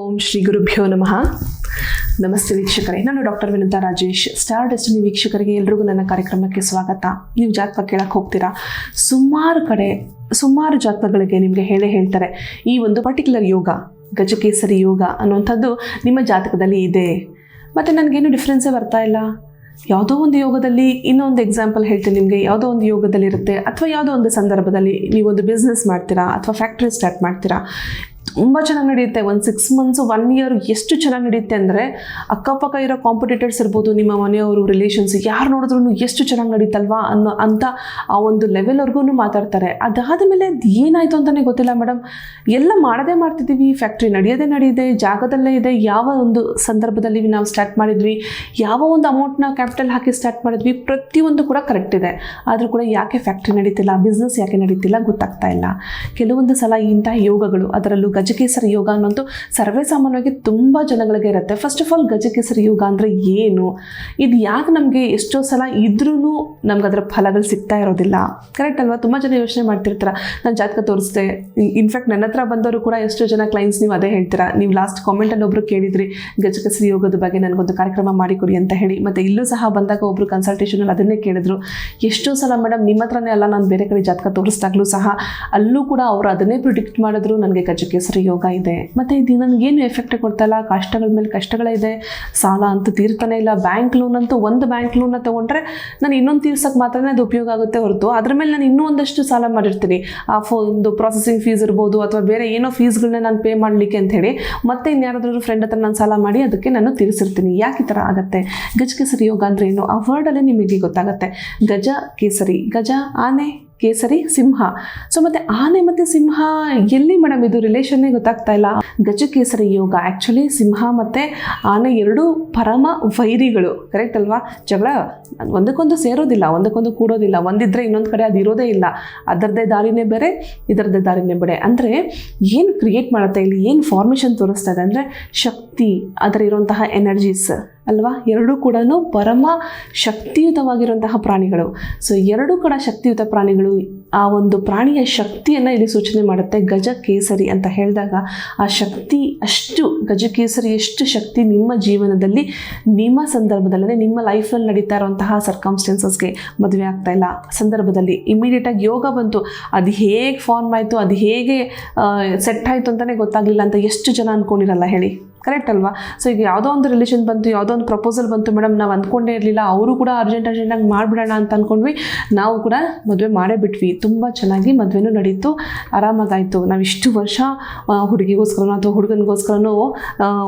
ಓಂ ಶ್ರೀ ಗುರುಭ್ಯೋ ನಮಃ. ನಮಸ್ತೆ ವೀಕ್ಷಕರೇ. ನಾನು doctor Vinitha Rajesh. Star destiny ವೀಕ್ಷಕರಿಗೆ ಎಲ್ರಿಗೂ ನನ್ನ ಕಾರ್ಯಕ್ರಮಕ್ಕೆ ಸ್ವಾಗತ. ನೀವು ಜಾತಕ ಕೇಳಕ್ಕೆ ಹೋಗ್ತೀರಾ? ಸುಮಾರು ಕಡೆ, ಸುಮಾರು ಜಾತಕಗಳಿಗೆ ನಿಮಗೆ ಹೇಳೇ ಹೇಳ್ತಾರೆ, ಈ ಒಂದು ಪರ್ಟಿಕ್ಯುಲರ್ ಯೋಗ, ಗಜಕೇಸರಿ ಯೋಗ ಅನ್ನುವಂಥದ್ದು ನಿಮ್ಮ ಜಾತಕದಲ್ಲಿ ಇದೆ. ಮತ್ತು ನನಗೇನು ಡಿಫ್ರೆನ್ಸೇ ಬರ್ತಾ ಇಲ್ಲ? ಯಾವುದೋ ಒಂದು ಯೋಗದಲ್ಲಿ ಇನ್ನೊಂದು ಎಕ್ಸಾಂಪಲ್ ಹೇಳ್ತೀನಿ ನಿಮಗೆ. ಯಾವುದೋ ಒಂದು ಯೋಗದಲ್ಲಿ ಇರುತ್ತೆ ಅಥವಾ ಯಾವುದೋ ಒಂದು ಸಂದರ್ಭದಲ್ಲಿ ನೀವೊಂದು ಬಿಸ್ನೆಸ್ ಮಾಡ್ತೀರಾ, ಅಥವಾ ಫ್ಯಾಕ್ಟ್ರಿ ಸ್ಟಾರ್ಟ್ ಮಾಡ್ತೀರಾ. ತುಂಬ ಚೆನ್ನಾಗಿ ನಡೆಯುತ್ತೆ. ಒಂದು ಸಿಕ್ಸ್ ಮಂತ್ಸು ಒನ್ ಇಯರ್ ಎಷ್ಟು ಚೆನ್ನಾಗಿ ನಡೆಯುತ್ತೆ ಅಂದರೆ ಅಕ್ಕಪಕ್ಕ ಇರೋ ಕಾಂಪಿಟೇಟರ್ಸ್ ಇರ್ಬೋದು, ನಿಮ್ಮ ಮನೆಯವರು ರಿಲೇಷನ್ಸ್ ಯಾರು ನೋಡಿದ್ರು ಎಷ್ಟು ಚೆನ್ನಾಗಿ ನಡೀತಲ್ವಾ ಅನ್ನೋ ಅಂತ ಆ ಒಂದು ಲೆವೆಲ್ವರೆಗೂ ಮಾತಾಡ್ತಾರೆ. ಅದಾದ ಮೇಲೆ ಅದು ಏನಾಯಿತು ಅಂತಲೇ ಗೊತ್ತಿಲ್ಲ ಮೇಡಮ್ ಎಲ್ಲ ಮಾಡದೇ ಮಾಡ್ತಿದ್ದೀವಿ ಫ್ಯಾಕ್ಟ್ರಿ ನಡೆಯೋದೇ ನಡೆಯಿದೆ, ಜಾಗದಲ್ಲೇ ಇದೆ. ಯಾವ ಒಂದು ಸಂದರ್ಭದಲ್ಲಿ ನಾವು ಸ್ಟಾರ್ಟ್ ಮಾಡಿದ್ವಿ, ಯಾವ ಒಂದು ಅಮೌಂಟ್ನ ಕ್ಯಾಪಿಟಲ್ ಹಾಕಿ ಸ್ಟಾರ್ಟ್ ಮಾಡಿದ್ವಿ, ಪ್ರತಿಯೊಂದು ಕೂಡ ಕರೆಕ್ಟ್ ಇದೆ. ಆದರೂ ಕೂಡ ಯಾಕೆ ಫ್ಯಾಕ್ಟ್ರಿ ನಡೀತಿಲ್ಲ? ಬಿಸ್ನೆಸ್ ಯಾಕೆ ನಡೀತಿಲ್ಲ ಗೊತ್ತಾಗ್ತಾ ಇಲ್ಲ. ಕೆಲವೊಂದು ಸಲ ಇಂತಹ ಯೋಗಗಳು ಅದರಲ್ಲೂ ಗಜಕೇಸರಿ ಯೋಗ ಅನ್ನೋದು ಸರ್ವೇ ಸಾಮಾನ್ಯವಾಗಿ ತುಂಬ ಜನಗಳಿಗೆ ಇರುತ್ತೆ. ಫಸ್ಟ್ ಆಫ್ ಆಲ್ ಗಜಕೇಸರಿ ಯೋಗ ಅಂದರೆ ಏನು? ಇದು ಯಾಕೆ ನಮಗೆ ಎಷ್ಟೋ ಸಲ ಇದ್ರೂ ನಮ್ಗೆ ಅದರ ಫಲಗಳು ಸಿಗ್ತಾ ಇರೋದಿಲ್ಲ. ಕರೆಕ್ಟ್ ಅಲ್ವಾ? ತುಂಬ ಜನ ಯೋಚನೆ ಮಾಡ್ತಿರ್ತಾರೆ, ನಾನು ಜಾತಕ ತೋರಿಸ್ದೆ. ಇನ್ಫ್ಯಾಕ್ಟ್ ನನ್ನ ಹತ್ರ ಬಂದವರು ಕೂಡ ಎಷ್ಟೋ ಜನ ಕ್ಲೈಂಟ್ಸ್ ನೀವು ಅದೇ ಹೇಳ್ತೀರಾ. ನೀವು ಲಾಸ್ಟ್ ಕಾಮೆಂಟಲ್ಲಿ ಒಬ್ರು ಕೇಳಿದ್ರಿ, ಗಜಕೇಸರಿ ಯೋಗದ ಬಗ್ಗೆ ನನಗೊಂದು ಕಾರ್ಯಕ್ರಮ ಮಾಡಿಕೊಡಿ ಅಂತ ಹೇಳಿ. ಮತ್ತು ಇಲ್ಲೂ ಸಹ ಬಂದಾಗ ಒಬ್ಬರು ಕನ್ಸಲ್ಟೇಷನಲ್ಲಿ ಅದನ್ನೇ ಕೇಳಿದ್ರು. ಎಷ್ಟೋ ಸಲ ಮೇಡಮ್ ನಿಮ್ಮ ಹತ್ರನೇ ಅಲ್ಲ, ನಾನು ಬೇರೆ ಕಡೆ ಜಾತಕ ತೋರಿಸಿದಾಗಲೂ ಸಹ, ಅಲ್ಲೂ ಕೂಡ ಅವರು ಅದನ್ನೇ ಪ್ರಿಡಿಕ್ಟ್ ಮಾಡಿದ್ರು, ನನಗೆ ಗಜಕೇಸರಿ ಯೋಗ ಇದೆ. ಮತ್ತು ಇದು ನನಗೇನು ಎಫೆಕ್ಟ್ ಕೊಡ್ತಾಯಿಲ್ಲ ಕಷ್ಟಗಳ ಮೇಲೆ ಕಷ್ಟಗಳಿದೆ ಸಾಲ ಅಂತೂ ತೀರ್ತಾನೆ ಇಲ್ಲ. ಬ್ಯಾಂಕ್ ಲೋನ್ ಅಂತೂ ಒಂದು ಬ್ಯಾಂಕ್ ಲೋನ್ನ ತೊಗೊಂಡ್ರೆ ನಾನು ಇನ್ನೊಂದು ತೀರ್ಸೋಕ್ಕೆ ಮಾತ್ರನೇ ಅದು ಉಪಯೋಗ ಆಗುತ್ತೆ ಹೊರತು. ಅದ್ರ ಮೇಲೆ ನಾನು ಇನ್ನೂ ಒಂದಷ್ಟು ಸಾಲ ಮಾಡಿರ್ತೀನಿ. ಆ ಒಂದು ಪ್ರಾಸೆಸಿಂಗ್ ಫೀಸ್ ಇರ್ಬೋದು ಅಥವಾ ಬೇರೆ ಏನೋ ಫೀಸ್ಗಳನ್ನ ನಾನು ಪೇ ಮಾಡಲಿಕ್ಕೆ ಅಂತ ಹೇಳಿ ಮತ್ತೆ ಇನ್ಯಾರಾದ್ರೂ ಫ್ರೆಂಡ್ ಹತ್ರ ನಾನು ಸಾಲ ಮಾಡಿ ಅದಕ್ಕೆ ನಾನು ತೀರಿಸಿರ್ತೀನಿ. ಯಾಕೆ ಈ ಥರ ಆಗುತ್ತೆ? ಗಜ ಕೇಸರಿ ಯೋಗ ಅಂದರೆ ಏನು? ಆ ವರ್ಡಲ್ಲೇ ನಿಮಗೆ ಗೊತ್ತಾಗುತ್ತೆ. ಗಜ ಕೇಸರಿ. ಗಜ ಆನೆ ಕೇಸರಿ ಸಿಂಹ. ಸೊ ಮತ್ತೆ ಆನೆ ಮತ್ತೆ ಸಿಂಹ ಎಲ್ಲಿ ಮೇಡಮ್ ಇದು ರಿಲೇಷನ್ನೇ ಗೊತ್ತಾಗ್ತಾ ಇಲ್ಲ. ಗಜ ಕೇಸರಿ ಯೋಗ ಆ್ಯಕ್ಚುಲಿ ಸಿಂಹ ಮತ್ತು ಆನೆ ಎರಡೂ ಪರಮ ವೈರಿಗಳು. ಕರೆಕ್ಟ್ ಅಲ್ವಾ? ಜಗಳ ಒಂದಕ್ಕೊಂದು ಸೇರೋದಿಲ್ಲ, ಒಂದಕ್ಕೊಂದು ಕೂಡೋದಿಲ್ಲ. ಒಂದಿದ್ರೆ ಇನ್ನೊಂದು ಕಡೆ ಅದು ಇರೋದೇ ಇಲ್ಲ. ಅದರದ್ದೇ ದಾರಿನೇ ಬೇರೆ ಇದರದ್ದೇ ದಾರಿನೇ ಬೇರೆ. ಅಂದರೆ ಏನು ಕ್ರಿಯೇಟ್ ಮಾಡುತ್ತೆ ಇಲ್ಲಿ? ಏನು ಫಾರ್ಮೇಷನ್ ತೋರಿಸ್ತಾ ಇದೆ? ಅಂದರೆ ಶಕ್ತಿ, ಅದರ ಇರುವಂತಹ ಎನರ್ಜೀಸ್ ಅಲ್ವಾ? ಎರಡೂ ಕೂಡ ಪರಮ ಶಕ್ತಿಯುತವಾಗಿರುವಂತಹ ಪ್ರಾಣಿಗಳು. ಸೊ ಎರಡೂ ಕೂಡ ಶಕ್ತಿಯುತ ಪ್ರಾಣಿಗಳು, ಆ ಒಂದು ಪ್ರಾಣಿಯ ಶಕ್ತಿಯನ್ನು ಇಲ್ಲಿ ಸೂಚನೆ ಮಾಡುತ್ತೆ. ಗಜ ಕೇಸರಿ ಅಂತ ಹೇಳಿದಾಗ ಆ ಶಕ್ತಿ ಅಷ್ಟು ಗಜ ಕೇಸರಿ ಎಷ್ಟು ಶಕ್ತಿ ನಿಮ್ಮ ಜೀವನದಲ್ಲಿ, ನಿಮ್ಮ ಸಂದರ್ಭದಲ್ಲಿ, ನಿಮ್ಮ ಲೈಫಲ್ಲಿ ನಡೀತಾ ಇರುವಂತಹ ಸರ್ಕಮ್ಸ್ಟೆನ್ಸಸ್ಗೆ ಮದುವೆ ಆಗ್ತಾ ಇಲ್ಲ. ಸಂದರ್ಭದಲ್ಲಿ ಇಮಿಡಿಯೇಟಾಗಿ ಯೋಗ ಬಂತು. ಅದು ಹೇಗೆ ಫಾರ್ಮ್ ಆಯಿತು, ಅದು ಹೇಗೆ ಸೆಟ್ ಆಯಿತು ಅಂತಲೇ ಗೊತ್ತಾಗಲಿಲ್ಲ ಅಂತ ಎಷ್ಟು ಜನ ಅಂದ್ಕೊಂಡಿರಲ್ಲ ಹೇಳಿ. ಕರೆಕ್ಟ್ ಅಲ್ವಾ? ಸೊ ಈಗ ಯಾವುದೋ ಒಂದು ರಿಲೇಷನ್ ಬಂತು, ಯಾವುದೋ ಒಂದು ಪ್ರಪೋಸಲ್ ಬಂತು ಮೇಡಮ್ ನಾವು ಅಂದ್ಕೊಂಡೇ ಇರಲಿಲ್ಲ, ಅವರು ಕೂಡ ಅರ್ಜೆಂಟ್ ಅರ್ಜೆಂಟಾಗಿ ಮಾಡಿಬಿಡೋಣ ಅಂತ ಅಂದ್ಕೊಂಡ್ವಿ ನಾವು ಕೂಡ ಮದುವೆ ಮಾಡೇ ಬಿಟ್ವಿ. ತುಂಬ ಚೆನ್ನಾಗಿ ಮದುವೆನೂ ನಡೀತು, ಆರಾಮಾಗಾಯಿತು. ನಾವು ಇಷ್ಟು ವರ್ಷ ಹುಡುಗಿಗೋಸ್ಕರನೋ ಅಥವಾ ಹುಡುಗನಿಗೋಸ್ಕರನೋ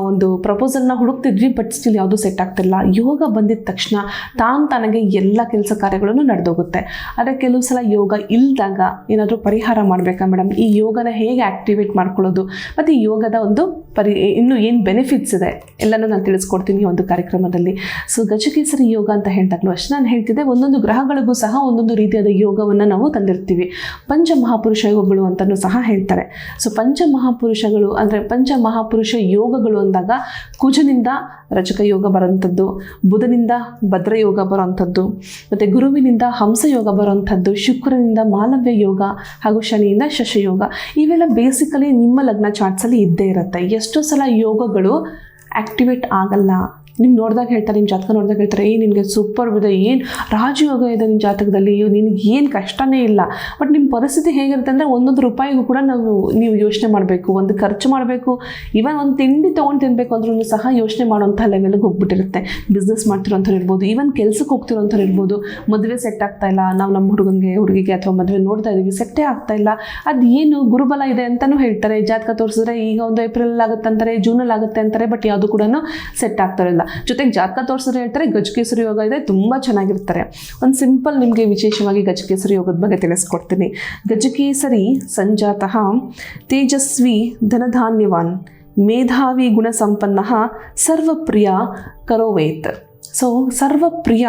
ಒಂದು ಪ್ರಪೋಸಲ್ನ ಹುಡುಕ್ತಿದ್ವಿ ಬಟ್ ಸ್ಟಿಲ್ ಯಾವುದೂ ಸೆಟ್ ಆಗ್ತಿಲ್ಲ. ಯೋಗ ಬಂದಿದ ತಕ್ಷಣ ತಾನು ತನಗೆ ಎಲ್ಲ ಕೆಲಸ ಕಾರ್ಯಗಳನ್ನು ನಡೆದೋಗುತ್ತೆ. ಆದರೆ ಕೆಲವು ಸಲ ಯೋಗ ಇಲ್ದಾಗ ಏನಾದರೂ ಪರಿಹಾರ ಮಾಡಬೇಕಾ ಮೇಡಮ್ ಈ ಯೋಗನ ಹೇಗೆ ಆ್ಯಕ್ಟಿವೇಟ್ ಮಾಡ್ಕೊಳ್ಳೋದು? ಮತ್ತು ಯೋಗದ ಒಂದು ಪರಿ, ಇನ್ನೂ ಏನು ಬೆನಿಫಿಟ್ಸ್ ಇದೆ. ಎಲ್ಲನೂ ನಾನು ತಿಳಿಸ್ಕೊಡ್ತೀನಿ ಒಂದು ಕಾರ್ಯಕ್ರಮದಲ್ಲಿ. ಸೊ ಗಜಕೇಸರಿ ಯೋಗ ಅಂತ ಹೇಳಿದಾಗಲೂ ಅಷ್ಟೇ ನಾನು ಹೇಳ್ತಿದ್ದೆ, ಒಂದೊಂದು ಗ್ರಹಗಳಿಗೂ ಸಹ ಒಂದೊಂದು ರೀತಿಯಾದ ಯೋಗವನ್ನು ನಾವು ತಂದಿರ್ತೀವಿ. ಪಂಚ ಮಹಾಪುರುಷ ಯೋಗಗಳು ಅಂತಲೂ ಸಹ ಹೇಳ್ತಾರೆ. ಸೊ ಪಂಚ ಮಹಾಪುರುಷಗಳು ಅಂದರೆ ಪಂಚ ಮಹಾಪುರುಷ ಯೋಗಗಳು ಅಂದಾಗ ಕುಜನಿಂದ ರಜಕ ಯೋಗ ಬರೋಂಥದ್ದು ಬುಧನಿಂದ ಭದ್ರ ಯೋಗ ಬರೋಂಥದ್ದು ಮತ್ತು ಗುರುವಿನಿಂದ ಹಂಸ ಯೋಗ ಬರೋವಂಥದ್ದು, ಶುಕ್ರನಿಂದ ಮಾಲವ್ಯ ಯೋಗ ಹಾಗೂ ಶನಿಯಿಂದ ಶಶಯೋಗ ಇವೆಲ್ಲ ಬೇಸಿಕಲಿ ನಿಮ್ಮ ಲಗ್ನ ಚಾರ್ಟ್ಸಲ್ಲಿ ಇದ್ದೇ ಇರುತ್ತೆ. ಎಷ್ಟೋ ಸಲ ಯೋಗಗಳು ಆ್ಯಕ್ಟಿವೇಟ್ ಆಗಲ್ಲ. ನೀವು ನೋಡಿದಾಗ ಹೇಳ್ತಾರೆ ನಿಮ್ಮ ಜಾತಕ ನೋಡಿದಾಗ ಹೇಳ್ತಾರೆ ಏ ನಿನಗೆ ಸೂಪರ್ ಇದೆ ಏನು ರಾಜಯೋಗ ಇದೆ ನಿಮ್ಮ ಜಾತಕದಲ್ಲಿ ನಿನಗೆ ಏನು ಕಷ್ಟನೇ ಇಲ್ಲ. ಬಟ್ ನಿಮ್ಮ ಪರಿಸ್ಥಿತಿ ಹೇಗಿರುತ್ತೆ ಅಂದರೆ ಒಂದೊಂದು ರೂಪಾಯಿಗೂ ಕೂಡ ನಾವು, ನೀವು ಯೋಚನೆ ಮಾಡಬೇಕು, ಒಂದು ಖರ್ಚು ಮಾಡಬೇಕು ಇವನ್ ಒಂದು ತಿಂಡಿ ತೊಗೊಂಡು ತಿನ್ನಬೇಕು ಅಂದ್ರೂ ಸಹ ಯೋಚನೆ ಮಾಡುವಂಥ ಲೆವೆಲ್ಗೆ ಹೋಗ್ಬಿಟ್ಟಿರುತ್ತೆ. ಬಿಸ್ನೆಸ್ ಮಾಡ್ತಿರೋಂಥವ್ರು ಇರ್ಬೋದು ಈವನ್ ಕೆಲಸಕ್ಕೆ ಹೋಗ್ತಿರೋಂಥವ್ರು ಇರ್ಬೋದು, ಮದುವೆ ಸೆಟ್ ಆಗ್ತಾ ಇಲ್ಲ, ನಾವು ನಮ್ಮ ಹುಡುಗನಿಗೆ, ಹುಡುಗಿಗೆ ಅಥವಾ ಮದುವೆ ನೋಡ್ತಾ ಇದ್ದೀವಿ ಸೆಟ್ಟೇ ಆಗ್ತಾ ಇಲ್ಲ. ಅದು ಗುರುಬಲ ಇದೆ ಅಂತಲೂ ಹೇಳ್ತಾರೆ. ಜಾತಕ ತೋರಿಸಿದ್ರೆ ಈಗ ಒಂದು ಏಪ್ರಿಲ್ ಆಗುತ್ತೆ ಅಂತಾರೆ ಜೂನಲ್ಲಿ ಆಗುತ್ತೆ ಅಂತಾರೆ ಬಟ್ ಯಾವುದು ಕೂಡ ಸೆಟ್ ಆಗ್ತಾ ಇರಲ್ಲ. ಜೊತೆಗೆ ಜಾತಕ ತೋರಿಸಿದ್ರೆ ಹೇಳ್ತಾರೆ, ಗಜಕೇಸರಿ ಯೋಗ ಇದೆ, ತುಂಬ ಚೆನ್ನಾಗಿರ್ತಾರೆ. ಒಂದು ಸಿಂಪಲ್ ನಿಮಗೆ ವಿಶೇಷವಾಗಿ ಗಜಕೇಸರಿ ಯೋಗದ ಬಗ್ಗೆ ತಿಳಿಸ್ಕೊಡ್ತೀನಿ. ಗಜಕೇಸರಿ ಸಂಜಾತಃ ತೇಜಸ್ವಿ ಧನಧಾನ್ಯವಾನ್ ಮೇಧಾವಿ ಗುಣಸಂಪನ್ನ ಸರ್ವಪ್ರಿಯ ಕರೋವೇತ್. ಸೊ ಸರ್ವಪ್ರಿಯ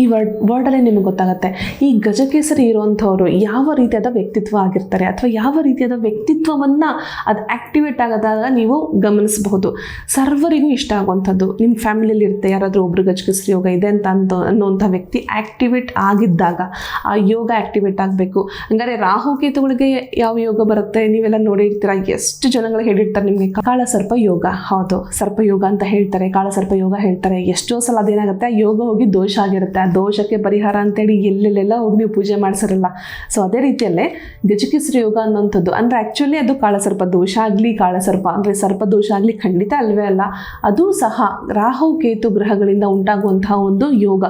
ಈ ವರ್ಡ್ ವರ್ಡಲ್ಲೇ ನಿಮಗೆ ಗೊತ್ತಾಗುತ್ತೆ. ಈ ಗಜಕೇಸರಿ ಇರುವಂಥವ್ರು ಯಾವ ರೀತಿಯಾದ ವ್ಯಕ್ತಿತ್ವ ಆಗಿರ್ತಾರೆ ಅಥವಾ ಯಾವ ರೀತಿಯಾದ ವ್ಯಕ್ತಿತ್ವವನ್ನು ಅದು ಆ್ಯಕ್ಟಿವೇಟ್ ಆಗೋದಾಗ ನೀವು ಗಮನಿಸಬಹುದು. ಸರ್ವರಿಗೂ ಇಷ್ಟ ಆಗುವಂಥದ್ದು ನಿಮ್ಮ ಫ್ಯಾಮಿಲಿಯಲ್ಲಿ ಇರುತ್ತೆ, ಯಾರಾದರೂ ಒಬ್ರು ಗಜಕೇಸರಿ ಯೋಗ ಇದೆ ಅಂತ ಅಂತ ಅನ್ನುವಂಥ ವ್ಯಕ್ತಿ ಆ್ಯಕ್ಟಿವೇಟ್ ಆಗಿದ್ದಾಗ, ಆ ಯೋಗ ಆ್ಯಕ್ಟಿವೇಟ್ ಆಗಬೇಕು. ಹಂಗಾರೆ ರಾಹುಕೇತುಗಳಿಗೆ ಯಾವ ಯೋಗ ಬರುತ್ತೆ? ನೀವೆಲ್ಲ ನೋಡಿರ್ತೀರ, ಎಷ್ಟು ಜನಗಳು ಹೇಳಿರ್ತಾರೆ ನಿಮಗೆ ಕಾಳ ಸರ್ಪ ಯೋಗ. ಹೌದು, ಸರ್ಪ ಯೋಗ ಅಂತ ಹೇಳ್ತಾರೆ ಕಾಳ ಸರ್ಪ ಯೋಗ ಹೇಳ್ತಾರೆ. ಎಷ್ಟೋ ಸಲ ಅದೇನಾಗುತ್ತೆ, ಯೋಗ ಹೋಗಿ ದೋಷ ಆಗಿರುತ್ತೆ. ಆ ದೋಷಕ್ಕೆ ಪರಿಹಾರ ಅಂತೇಳಿ ಎಲ್ಲೆಲ್ಲೆಲ್ಲ ಹೋಗಿ ನೀವು ಪೂಜೆ ಮಾಡಿಸಿರಲ್ಲ. ಸೊ ಅದೇ ರೀತಿಯಲ್ಲೇ ಗಜಕೇಸರಿ ಯೋಗ ಅನ್ನೋಂಥದ್ದು ಅಂದರೆ ಆ್ಯಕ್ಚುಲಿ ಅದು ಕಾಳಸರ್ಪ, ದೋಷ ಆಗಲಿ ಕಾಳಸರ್ಪ, ಅಂದರೆ ಸರ್ಪ ದೋಷ ಆಗಲಿ ಖಂಡಿತ ಅಲ್ವೇ ಅಲ್ಲ. ಅದು ಸಹ ರಾಹು, ಕೇತು ಗ್ರಹಗಳಿಂದ ಉಂಟಾಗುವಂತಹ ಒಂದು ಯೋಗ.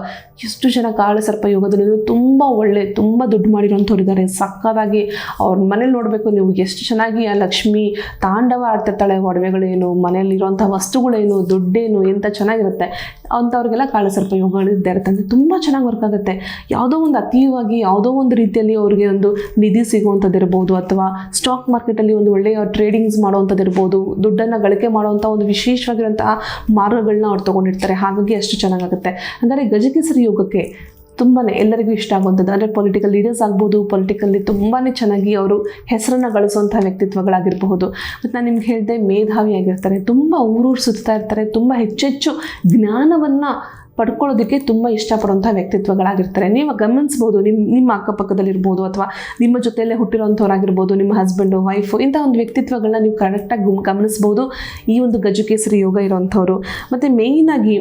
ಎಷ್ಟು ಜನ ಕಾಳಸರ್ಪ ಯೋಗದಲ್ಲಿ ತುಂಬ ಒಳ್ಳೆ, ತುಂಬ ದುಡ್ಡು ಮಾಡಿರೋಂಥವ್ರು ಇದ್ದಾರೆ. ಸಕ್ಕತ್ತಾಗಿ ಅವ್ರ ಮನೇಲಿ ನೋಡಬೇಕು ನೀವು, ಎಷ್ಟು ಚೆನ್ನಾಗಿ ಆ ಲಕ್ಷ್ಮಿ ತಾಂಡವ ಆಡ್ತಿರ್ತಾಳೆ, ಒಡವೆಗಳೇನು ಮನೇಲಿರುವಂಥ ವಸ್ತುಗಳೇನು, ದುಡ್ಡೇನು ಎಂಥ ಚೆನ್ನಾಗಿರುತ್ತೆ. ಅಂಥವ್ರಿಗೆಲ್ಲ ಕಾಳಸರ್ಪ ಯೋಗಗಳಿದ್ದೇ ಇರುತ್ತೆ. ಅಂದರೆ ತುಂಬ ಚೆನ್ನಾಗಿ ವರ್ಕ್ ಆಗುತ್ತೆ. ಯಾವುದೋ ಒಂದು ಅತೀವಾಗಿ ಯಾವುದೋ ಒಂದು ರೀತಿಯಲ್ಲಿ ಅವ್ರಿಗೆ ಒಂದು ನಿಧಿ ಸಿಗುವಂಥದ್ದು ಇರ್ಬೋದು ಅಥವಾ ಸ್ಟಾಕ್ ಮಾರ್ಕೆಟಲ್ಲಿ ಒಂದು ಒಳ್ಳೆಯ ಟ್ರೇಡಿಂಗ್ಸ್ ಮಾಡುವಂಥದ್ದು ಇರ್ಬೋದು, ದುಡ್ಡನ್ನು ಗಳಿಕೆ ಮಾಡುವಂಥ ಒಂದು ವಿಶೇಷವಾಗಿರುವಂತಹ ಮಾರ್ಗಗಳನ್ನ ಅವ್ರು ತೊಗೊಂಡಿರ್ತಾರೆ. ಹಾಗಾಗಿ ಅಷ್ಟು ಚೆನ್ನಾಗಾಗುತ್ತೆ. ಅಂದರೆ ಗಜಕೇಸರಿ ಯೋಗಕ್ಕೆ ತುಂಬಾ ಎಲ್ಲರಿಗೂ ಇಷ್ಟ ಆಗುವಂಥದ್ದು. ಅಂದರೆ ಪೊಲಿಟಿಕಲ್ ಲೀಡರ್ಸ್ ಆಗ್ಬೋದು ಪೊಲಿಟಿಕಲ್ಲಿ ತುಂಬಾ ಚೆನ್ನಾಗಿ ಅವರು ಹೆಸರನ್ನು ಗಳಿಸುವಂಥ ವ್ಯಕ್ತಿತ್ವಗಳಾಗಿರಬಹುದು. ಮತ್ತು ನಾನು ನಿಮ್ಗೆ ಹೇಳಿದೆ ಮೇಧಾವಿಯಾಗಿರ್ತಾರೆ ತುಂಬ ಊರೂರು ಸುತ್ತಾ ಇರ್ತಾರೆ. ತುಂಬ ಹೆಚ್ಚೆಚ್ಚು ಜ್ಞಾನವನ್ನು ಪಡ್ಕೊಳ್ಳೋದಕ್ಕೆ ತುಂಬ ಇಷ್ಟಪಡುವಂಥ ವ್ಯಕ್ತಿತ್ವಗಳಾಗಿರ್ತಾರೆ. ನೀವು ಗಮನಿಸ್ಬೋದು ನಿಮ್ಮ ನಿಮ್ಮ ಅಕ್ಕಪಕ್ಕದಲ್ಲಿರ್ಬೋದು ಅಥವಾ ನಿಮ್ಮ ಜೊತೆಯಲ್ಲೇ ಹುಟ್ಟಿರೋಂಥವ್ರಾಗಿರ್ಬೋದು ನಿಮ್ಮ ಹಸ್ಬೆಂಡು ವೈಫು ಇಂಥ ಒಂದು ವ್ಯಕ್ತಿತ್ವಗಳನ್ನ ನೀವು ಕರೆಕ್ಟಾಗಿ ಗುಮ್, ಗಮನಿಸ್ಬೋದು ಈ ಒಂದು ಗಜಕೇಸರಿ ಯೋಗ ಇರೋವಂಥವ್ರು. ಮತ್ತು ಮೇಯ್ನಾಗಿ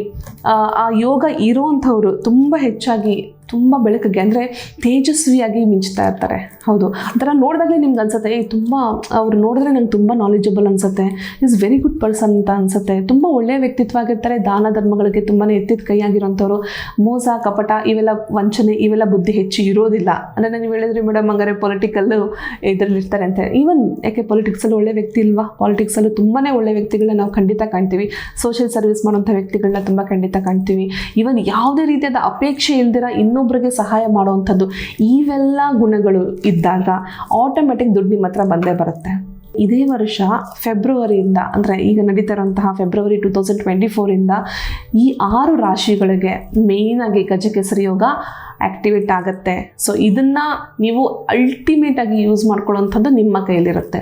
ಆ ಯೋಗ ಇರೋವಂಥವ್ರು ತುಂಬ ಹೆಚ್ಚಾಗಿ ತುಂಬ ಬೆಳಕಿಗೆ, ಅಂದರೆ ತೇಜಸ್ವಿಯಾಗಿ ಮಿಂಚ್ತಾ ಇರ್ತಾರೆ. ಹೌದು. ಒಂಥರ ನೋಡಿದಾಗಲೇ ನಿಮ್ಗೆ ಅನ್ಸುತ್ತೆ, ಏ, ತುಂಬ, ಅವ್ರು ನೋಡಿದ್ರೆ ನಂಗೆ ತುಂಬ ನಾಲೆಜಬಲ್ ಅನ್ಸುತ್ತೆ. ಈಸ್ ವೆರಿ ಗುಡ್ ಪರ್ಸನ್ ಅಂತ ಅನ್ಸುತ್ತೆ. ತುಂಬ ಒಳ್ಳೆಯ ವ್ಯಕ್ತಿತ್ವ ಆಗಿರ್ತಾರೆ, ದಾನ ಧರ್ಮಗಳಿಗೆ ತುಂಬಾ ಎತ್ತಿದ ಕೈಯಾಗಿರೋಂಥವ್ರು ಮೋಸ, ಕಪಟ, ಇವೆಲ್ಲ ವಂಚನೆ, ಇವೆಲ್ಲ ಬುದ್ಧಿ ಹೆಚ್ಚು ಇರೋದಿಲ್ಲ. ಅಂದರೆ ನೀವು ಹೇಳಿದ್ರಿ ಮೇಡಮ್, ಹಂಗಾರೆ ಪೊಲಿಟಿಕಲ್ಲು ಇದರಲ್ಲಿ ಇರ್ತಾರೆ ಅಂತ. ಈವನ್ ಯಾಕೆ ಪೊಲಿಟಿಕ್ಸಲ್ಲಿ ಒಳ್ಳೆ ವ್ಯಕ್ತಿ ಇಲ್ವಾ? ಪಾಲಿಟಿಕ್ಸಲ್ಲೂ ತುಂಬಾ ಒಳ್ಳೆ ವ್ಯಕ್ತಿಗಳನ್ನ ನಾವು ಖಂಡಿತ ಕಾಣ್ತೀವಿ. ಸೋಷಿಯಲ್ ಸರ್ವಿಸ್ ಮಾಡುವಂಥ ವ್ಯಕ್ತಿಗಳನ್ನ ತುಂಬ ಖಂಡಿತ ಕಾಣ್ತೀವಿ. ಈವನ್ ಯಾವುದೇ ರೀತಿಯಾದ ಅಪೇಕ್ಷೆ ಇಲ್ದಿರ ಇನ್ನೊಬ್ಬರಿಗೆ ಸಹಾಯ ಮಾಡುವಂಥದ್ದು ಇವೆಲ್ಲ ಗುಣಗಳು ಇದ್ದಾಗ ಆಟೋಮೆಟಿಕ್ ದುಡ್ಡು ನಿಮ್ಮ ಹತ್ರ ಬಂದೇ ಬರುತ್ತೆ. ಇದೇ ವರ್ಷ ಫೆಬ್ರವರಿಯಿಂದ ಅಂದರೆ ಈಗ ನಡೀತಾ ಇರೋಂತಹ ಫೆಬ್ರವರಿ ಟು ತೌಸಂಡ್ ಟ್ವೆಂಟಿ ಫೋರಿಂದ ಈ ಆರು ರಾಶಿಗಳಿಗೆ ಮೇಯ್ನಾಗಿ ಗಜಕೇಸರಿ ಯೋಗ ಆ್ಯಕ್ಟಿವೇಟ್ ಆಗುತ್ತೆ. ಸೊ ಇದನ್ನು ನೀವು ಅಲ್ಟಿಮೇಟಾಗಿ ಯೂಸ್ ಮಾಡ್ಕೊಳ್ಳೋವಂಥದ್ದು ನಿಮ್ಮ ಕೈಲಿರುತ್ತೆ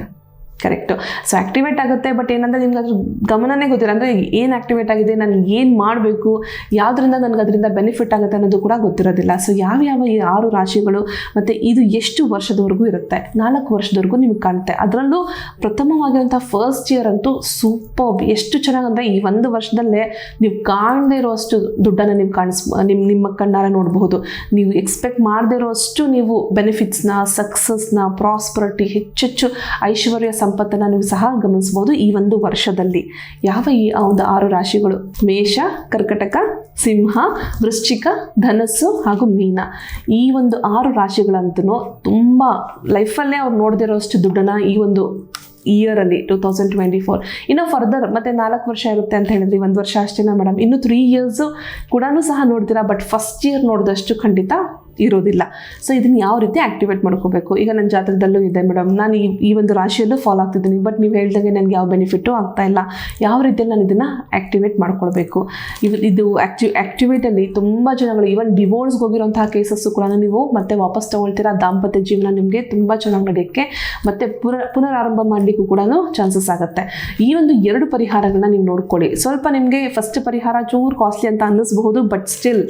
ಕರೆಕ್ಟು ಸೊ ಆ್ಯಕ್ಟಿವೇಟ್ ಆಗುತ್ತೆ ಬಟ್ ಏನಂದರೆ ನಿಮ್ಗೆ ಅದ್ರ ಗಮನನೇ ಗೊತ್ತಿಲ್ಲ. ಅಂದರೆ ಏನು ಆ್ಯಕ್ಟಿವೇಟ್ ಆಗಿದೆ, ನಾನು ಏನು ಮಾಡಬೇಕು, ಯಾವುದರಿಂದ ನನಗೆ ಅದರಿಂದ ಬೆನಿಫಿಟ್ ಆಗುತ್ತೆ ಅನ್ನೋದು ಕೂಡ ಗೊತ್ತಿರೋದಿಲ್ಲ. ಸೊ ಯಾವ್ಯಾವ ಈ ಆರು ರಾಶಿಗಳು ಮತ್ತು ಇದು ಎಷ್ಟು ವರ್ಷದವರೆಗೂ ಇರುತ್ತೆ? ನಾಲ್ಕು ವರ್ಷದವರೆಗೂ ನಿಮ್ಗೆ ಕಾಣುತ್ತೆ. ಅದರಲ್ಲೂ ಪ್ರಥಮವಾಗಿರುವಂಥ ಫಸ್ಟ್ ಇಯರ್ ಅಂತೂ ಸೂಪರ್ ಎಷ್ಟು ಚೆನ್ನಾಗಂದರೆ ಈ ಒಂದು ವರ್ಷದಲ್ಲೇ ನೀವು ಕಾಣದೇ ಇರೋಷ್ಟು ದುಡ್ಡನ್ನು ನೀವು ಕಾಣಿಸ್ ನಿಮ್ಮ ನಿಮ್ಮ ಕಣ್ಣಾರ ನೋಡಬಹುದು. ನೀವು ಎಕ್ಸ್ಪೆಕ್ಟ್ ಮಾಡದೇ ಇರೋಷ್ಟು ನೀವು ಬೆನಿಫಿಟ್ಸ್ನ ಸಕ್ಸಸ್ನ ಪ್ರಾಸ್ಪರಿಟಿ ಹೆಚ್ಚೆಚ್ಚು ಐಶ್ವರ್ಯ ಸಂಪತ್ತನ್ನು ನೀವು ಸಹ ಗಮನಿಸಬಹುದು ಈ ಒಂದು ವರ್ಷದಲ್ಲಿ. ಯಾವ ಈ ಒಂದು ಆರು ರಾಶಿಗಳು? ಮೇಷ, ಕರ್ಕಟಕ, ಸಿಂಹ, ವೃಶ್ಚಿಕ, ಧನಸ್ಸು ಹಾಗೂ ಮೀನ. ಈ ಒಂದು ಆರು ರಾಶಿಗಳಂತೂ ತುಂಬ ಲೈಫಲ್ಲೇ ಅವ್ರು ನೋಡದಿರೋಷ್ಟು ದುಡ್ಡನ್ನು ಈ ಒಂದು ಇಯರಲ್ಲಿ ಟೂ ತೌಸಂಡ್ ಟ್ವೆಂಟಿ ಫೋರ್ ಇನ್ನು ಫರ್ದರ್ ಮತ್ತೆ ನಾಲ್ಕು ವರ್ಷ ಇರುತ್ತೆ ಅಂತ ಹೇಳಿದ್ರಿ, ಒಂದು ವರ್ಷ ಅಷ್ಟೇನಾ ಮೇಡಮ್ ಇನ್ನು ತ್ರೀ ಇಯರ್ಸು ಕೂಡ ಸಹ ನೋಡ್ತೀರಾ ಬಟ್ ಫಸ್ಟ್ ಇಯರ್ ನೋಡಿದಷ್ಟು ಖಂಡಿತ ಇರೋದಿಲ್ಲ. ಸೊ ಇದನ್ನು ಯಾವ ರೀತಿ ಆ್ಯಕ್ಟಿವೇಟ್ ಮಾಡ್ಕೋಬೇಕು? ಈಗ ನನ್ನ ಜಾತಕದಲ್ಲೂ ಇದೆ ಮೇಡಮ್ ನಾನು ಈ ಈ ಒಂದು ರಾಶಿಯಲ್ಲೂ ಫಾಲೋ ಆಗ್ತಿದ್ದೀನಿ. ಬಟ್ ನೀವು ಹೇಳ್ದಂಗೆ ನನಗೆ ಯಾವ ಬೆನಿಫಿಟ್ಟು ಆಗ್ತಾ ಇಲ್ಲ. ಯಾವ ರೀತಿಯಲ್ಲಿ ನಾನು ಇದನ್ನು ಆ್ಯಕ್ಟಿವೇಟ್ ಮಾಡ್ಕೊಳ್ಬೇಕು? ಇದು ಇದು ಆ್ಯಕ್ಟಿ ಆ್ಯಕ್ಟಿವೇಟಲ್ಲಿ ತುಂಬ ಜನಗಳು ಈವನ್ ಡಿವೋರ್ಸ್ಗೆ ಹೋಗಿರೋಂತಹ ಕೇಸಸ್ಸು ಕೂಡ ನೀವು ಮತ್ತೆ ವಾಪಸ್ ತೊಗೊಳ್ತೀರಾ? ದಾಂಪತ್ಯ ಜೀವನ ನಿಮಗೆ ತುಂಬ ಚೆನ್ನಾಗಿ ನಡೆಯೋಕ್ಕೆ ಮತ್ತು ಪುನರ್ ಪುನರಾರಂಭ ಮಾಡಲಿಕ್ಕೂ ಕೂಡ ಚಾನ್ಸಸ್ ಆಗುತ್ತೆ. ಈ ಒಂದು ಎರಡು ಪರಿಹಾರಗಳನ್ನ ನೀವು ನೋಡ್ಕೊಳ್ಳಿ. ಸ್ವಲ್ಪ ನಿಮಗೆ ಫಸ್ಟ್ ಪರಿಹಾರ ಚೂರು ಕಾಸ್ಟ್ಲಿ ಅಂತ ಅನ್ನಿಸ್ಬಹುದು ಬಟ್ ಸ್ಟಿಲ್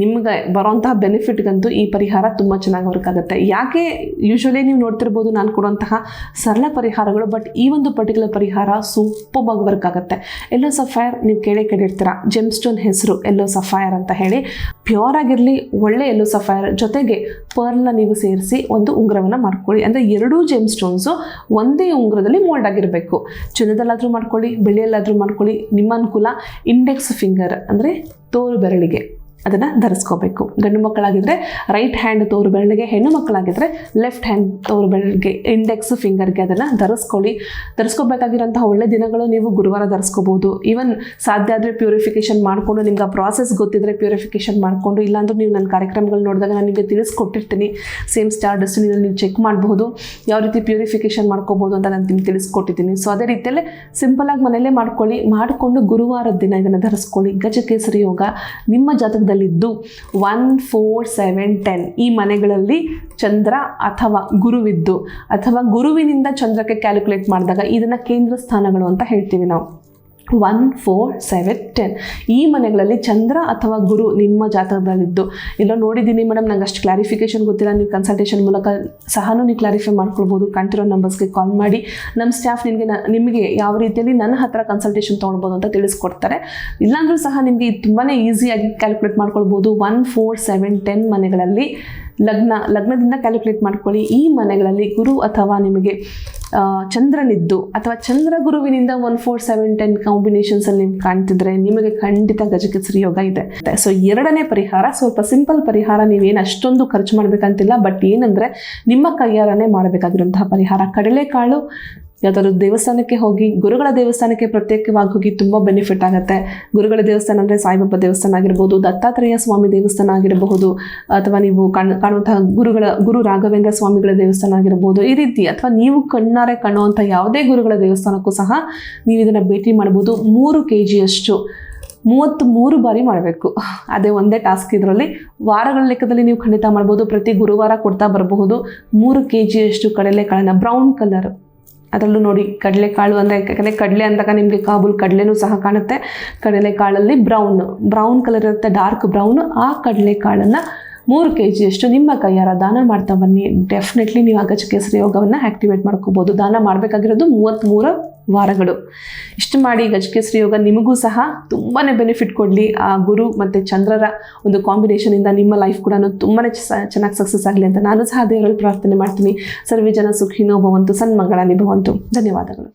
ನಿಮಗೆ ಬರೋಂತಹ ಬೆನಿಫಿಟ್ಗಂತೂ ಈ ಪರಿಹಾರ ತುಂಬ ಚೆನ್ನಾಗಿ ವರ್ಕ್ ಆಗುತ್ತೆ ಯಾಕೆ ಯೂಶ್ವಲಿ ನೀವು ನೋಡ್ತಿರ್ಬೋದು ನಾನು ಕೊಡುವಂತಹ ಸರಳ ಪರಿಹಾರಗಳು ಬಟ್ ಈ ಒಂದು ಪರ್ಟಿಕ್ಯುಲರ್ ಪರಿಹಾರ ಸೂಪರ್ಬಾಗಿ ವರ್ಕ್ ಆಗುತ್ತೆ ಎಲ್ಲೋ ಸಫೈರ್ ನೀವು ಕೇಳೇ ಕೇಳಿರ್ತೀರ? ಜೆಮ್ ಸ್ಟೋನ್ ಹೆಸರು ಎಲ್ಲೋ ಸಫೈರ್ ಅಂತ ಹೇಳಿ. ಪ್ಯೂರ್ ಆಗಿರಲಿ, ಒಳ್ಳೆ ಎಲ್ಲೋ ಸಫೈರ್ ಜೊತೆಗೆ ಪರ್ಲ್ನ ನೀವು ಸೇರಿಸಿ ಒಂದು ಉಂಗುರವನ್ನು ಮಾಡ್ಕೊಳ್ಳಿ. ಅಂದರೆ ಎರಡೂ ಜೆಮ್ ಸ್ಟೋನ್ಸು ಒಂದೇ ಉಂಗುರದಲ್ಲಿ ಮೋಲ್ಡ್ ಆಗಿರಬೇಕು. ಚಿನ್ನದಲ್ಲಾದರೂ ಮಾಡ್ಕೊಳ್ಳಿ, ಬೆಳ್ಳಿಯಲ್ಲಾದರೂ ಮಾಡ್ಕೊಳ್ಳಿ, ನಿಮ್ಮ ಅನುಕೂಲ. ಇಂಡೆಕ್ಸ್ ಫಿಂಗರ್ ಅಂದರೆ ತೋರು ಬೆರಳಿಗೆ. ಅದನ್ನು ಧರಿಸ್ಕೋಬೇಕು. ಗಂಡು ಮಕ್ಕಳಾಗಿದ್ದರೆ ರೈಟ್ ಹ್ಯಾಂಡ್ ತೋರು ಬೆರಳಿಗೆ, ಹೆಣ್ಣು ಮಕ್ಕಳಾಗಿದ್ದರೆ ಲೆಫ್ಟ್ ಹ್ಯಾಂಡ್ ತೋರು ಬೆರಳಿಗೆ ಇಂಡೆಕ್ಸ್ ಫಿಂಗರ್ಗೆ ಅದನ್ನು ಧರಿಸ್ಕೊಳ್ಳಿ. ಧರಿಸ್ಕೋಬೇಕಾಗಿರೋಂತಹ ಒಳ್ಳೆ ದಿನಗಳು ನೀವು ಗುರುವಾರ ಧರಿಸ್ಕೋಬೋದು. ಈವನ್ ಸಾಧ್ಯ ಆದರೆ ಪ್ಯೂರಿಫಿಕೇಷನ್ ಮಾಡಿಕೊಂಡು, ನಿಮ್ಗೆ ಆ ಪ್ರಾಸೆಸ್ ಗೊತ್ತಿದ್ದರೆ ಪ್ಯೂರಿಫಿಕೇಷನ್ ಮಾಡಿಕೊಂಡು, ಇಲ್ಲಾಂದ್ರೂ ನೀವು ನನ್ನ ಕಾರ್ಯಕ್ರಮಗಳು ನೋಡಿದಾಗ ನಾನು ನಿಮಗೆ ತಿಳಿಸ್ಕೊಟ್ಟಿರ್ತೀನಿ. ಸೇಮ್ ಸ್ಟಾರ್ ಡಸ್ಟಿನಲ್ಲಿ ನೀವು ಚೆಕ್ ಮಾಡಬಹುದು ಯಾವ ರೀತಿ ಪ್ಯೂರಿಫಿಕೇಷನ್ ಮಾಡ್ಕೋಬೋದು ಅಂತ ನಾನು ನಿಮ್ಗೆ ತಿಳಿಸ್ಕೊಟ್ಟಿದ್ದೀನಿ. ಸೊ ಅದೇ ರೀತಿಯಲ್ಲೇ ಸಿಂಪಲಾಗಿ ಮನೆಯಲ್ಲೇ ಮಾಡ್ಕೊಳ್ಳಿ. ಮಾಡಿಕೊಂಡು ಗುರುವಾರದ ದಿನ ಇದನ್ನು ಧರಿಸ್ಕೊಳ್ಳಿ. ಗಜಕೇಸರಿ ಯೋಗ ನಿಮ್ಮ ಜಾತಕದಲ್ಲಿ ಜಾತಕದಲ್ಲಿದ್ದು ಒನ್ ಫೋರ್ ಸೆವೆನ್ ಟೆನ್ ಈ ಮನೆಗಳಲ್ಲಿ ಚಂದ್ರ ಅಥವಾ ಗುರುವಿದ್ದು. ಅಥವಾ ಗುರುವಿನಿಂದ ಚಂದ್ರಕ್ಕೆ ಕ್ಯಾಲ್ಕುಲೇಟ್ ಮಾಡಿದಾಗ ಇದನ್ನು ಕೇಂದ್ರ ಸ್ಥಾನಗಳು ಅಂತ ಹೇಳ್ತೀವಿ ನಾವು. ಒನ್ ಫೋರ್ ಸೆವೆನ್ ಟೆನ್ ಈ ಮನೆಗಳಲ್ಲಿ ಚಂದ್ರ ಅಥವಾ ಗುರು ನಿಮ್ಮ ಜಾತಕದಲ್ಲಿದ್ದು. ಎಲ್ಲೋ ನೋಡಿದ್ದೀನಿ ಮೇಡಮ್ ನಂಗೆ ಅಷ್ಟು ಕ್ಲಾರಿಫಿಕೇಷನ್ ಗೊತ್ತಿಲ್ಲ. ನೀವು ಕನ್ಸಲ್ಟೇಷನ್ ಮೂಲಕ ಸಹನು ನೀವು ಕ್ಲಾರಿಫೈ ಮಾಡ್ಕೊಳ್ಬೋದು. ಕಂಟಿರೋ ನಂಬರ್ಸ್ಗೆ ಕಾಲ್ ಮಾಡಿ. ನಮ್ಮ ಸ್ಟಾಫ್ ನಿಮಗೆ ನಿಮಗೆ ಯಾವ ರೀತಿಯಲ್ಲಿ ನನ್ನ ಹತ್ರ ಕನ್ಸಲ್ಟೇಷನ್ ತೊಗೊಳ್ಬೋದು ಅಂತ ತಿಳಿಸ್ಕೊಡ್ತಾರೆ. ಇಲ್ಲಾಂದರೂ ಸಹ ನಿಮಗೆ ತುಂಬಾ ಈಸಿಯಾಗಿ ಕ್ಯಾಲ್ಕುಲೇಟ್ ಮಾಡ್ಕೊಳ್ಬೋದು. ಒನ್ ಫೋರ್ ಸೆವೆನ್ ಟೆನ್ ಮನೆಗಳಲ್ಲಿ ಲಗ್ನ, ಲಗ್ನದಿಂದ ಕ್ಯಾಲ್ಕುಲೇಟ್ ಮಾಡ್ಕೊಳ್ಳಿ. ಈ ಮನೆಗಳಲ್ಲಿ ಗುರು ಅಥವಾ ನಿಮಗೆ ಚಂದ್ರನಿದ್ದು ಅಥವಾ ಚಂದ್ರ ಗುರುವಿನಿಂದ ಒನ್ ಫೋರ್ ಸೆವೆನ್ ಟೆನ್ ಕಾಂಬಿನೇಷನ್ಸಲ್ಲಿ ನೀವು ಕಾಣ್ತಿದ್ರೆ ನಿಮಗೆ ಖಂಡಿತ ಗಜಕೇಸರಿ ಯೋಗ ಇದೆ. ಸೊ ಎರಡನೇ ಪರಿಹಾರ ಸ್ವಲ್ಪ ಸಿಂಪಲ್ ಪರಿಹಾರ, ನೀವೇನು ಅಷ್ಟೊಂದು ಖರ್ಚು ಮಾಡಬೇಕಂತಿಲ್ಲ ಬಟ್ ಏನಂದರೆ ನಿಮ್ಮ ಕೈಯಾರನೇ ಮಾಡಬೇಕಾಗಿರುವಂತಹ ಪರಿಹಾರ. ಕಡಲೆಕಾಳು ಯಾವುದಾದ್ರು ದೇವಸ್ಥಾನಕ್ಕೆ ಹೋಗಿ, ಗುರುಗಳ ದೇವಸ್ಥಾನಕ್ಕೆ ಪ್ರತ್ಯೇಕವಾಗಿ ಹೋಗಿ ತುಂಬ ಬೆನಿಫಿಟ್ ಆಗುತ್ತೆ. ಗುರುಗಳ ದೇವಸ್ಥಾನ ಅಂದರೆ ಸಾಯಿಬಾಬಾ ದೇವಸ್ಥಾನ ಆಗಿರ್ಬೋದು, ದತ್ತಾತ್ರೇಯ ಸ್ವಾಮಿ ದೇವಸ್ಥಾನ ಆಗಿರಬಹುದು, ಅಥವಾ ನೀವು ಕಾಣ್, ಕಾಣುವಂತಹ ಗುರುಗಳ, ಗುರು ರಾಘವೇಂದ್ರ ಸ್ವಾಮಿಗಳ ದೇವಸ್ಥಾನ ಆಗಿರ್ಬೋದು, ಈ ರೀತಿ ಅಥವಾ ನೀವು ಕಣ್ಣಾರೆ ಕಾಣುವಂಥ ಯಾವುದೇ ಗುರುಗಳ ದೇವಸ್ಥಾನಕ್ಕೂ ಸಹ ನೀವು ಇದನ್ನು ಭೇಟಿ ಮಾಡ್ಬೋದು ಮೂರು ಕೆ ಜಿಯಷ್ಟು ಮೂವತ್ತು ಮೂರು ಬಾರಿ ಮಾಡಬೇಕು. ಅದೇ ಒಂದೇ ಟಾಸ್ಕ್ ಇದರಲ್ಲಿ. ವಾರಗಳ ಲೆಕ್ಕದಲ್ಲಿ ನೀವು ಖಂಡಿತ ಮಾಡ್ಬೋದು. ಪ್ರತಿ ಗುರುವಾರ ಕೊಡ್ತಾ ಬರಬಹುದು. ಮೂರು ಕೆ ಜಿಯಷ್ಟು ಕಡಲೆಕಾಳನ್ನು ಬ್ರೌನ್ ಕಲರ್ ಅದರಲ್ಲೂ ನೋಡಿ, ಕಡಲೆಕಾಳು ಅಂದರೆ ಯಾಕಂದರೆ ಕಡಲೆ ಅಂದಾಗ ನಿಮಗೆ ಕಾಬೂಲ್ ಕಡಲೆನೂ ಸಹ ಕಾಣುತ್ತೆ. ಕಡಲೆಕಾಳಲ್ಲಿ ಬ್ರೌನ್ ಬ್ರೌನ್ ಕಲರ್ ಇರುತ್ತೆ ಡಾರ್ಕ್ ಬ್ರೌನ್ ಆ ಕಡಲೆಕಾಳನ್ನು ಮೂರು ಕೆ ಜಿಯಷ್ಟು ನಿಮ್ಮ ಕೈಯಾರ ದಾನ ಮಾಡ್ತಾ ಬನ್ನಿ. ಡೆಫಿನೆಟ್ಲಿ ನೀವು ಅಗಜ ಕೇಸರಿ ಯೋಗವನ್ನು ಆ್ಯಕ್ಟಿವೇಟ್ ಮಾಡ್ಕೋಬೋದು. ದಾನ ಮಾಡಬೇಕಾಗಿರೋದು ಮೂವತ್ತ್ಮೂರು ವಾರಗಳು. ಇಷ್ಟು ಮಾಡಿ ಗಜಕೇಸರಿ ಯೋಗ ನಿಮಗೂ ಸಹ ತುಂಬಾ ಬೆನಿಫಿಟ್ ಕೊಡಲಿ. ಆ ಗುರು ಮತ್ತು ಚಂದ್ರರ ಒಂದು ಕಾಂಬಿನೇಷನಿಂದ ನಿಮ್ಮ ಲೈಫ್ ಕೂಡ ತುಂಬಾ ಚೆನ್ನಾಗಿ ಸಕ್ಸಸ್ ಆಗಲಿ ಅಂತ ನಾನು ಸಹ ದೇವರಲ್ಲಿ ಪ್ರಾರ್ಥನೆ ಮಾಡ್ತೀನಿ. ಸರ್ವೇ ಜನ ಸುಖಿನೋ ಭವಂತು, ಸನ್ಮಂಗಳ ನಿಭವಂತು. ಧನ್ಯವಾದಗಳು.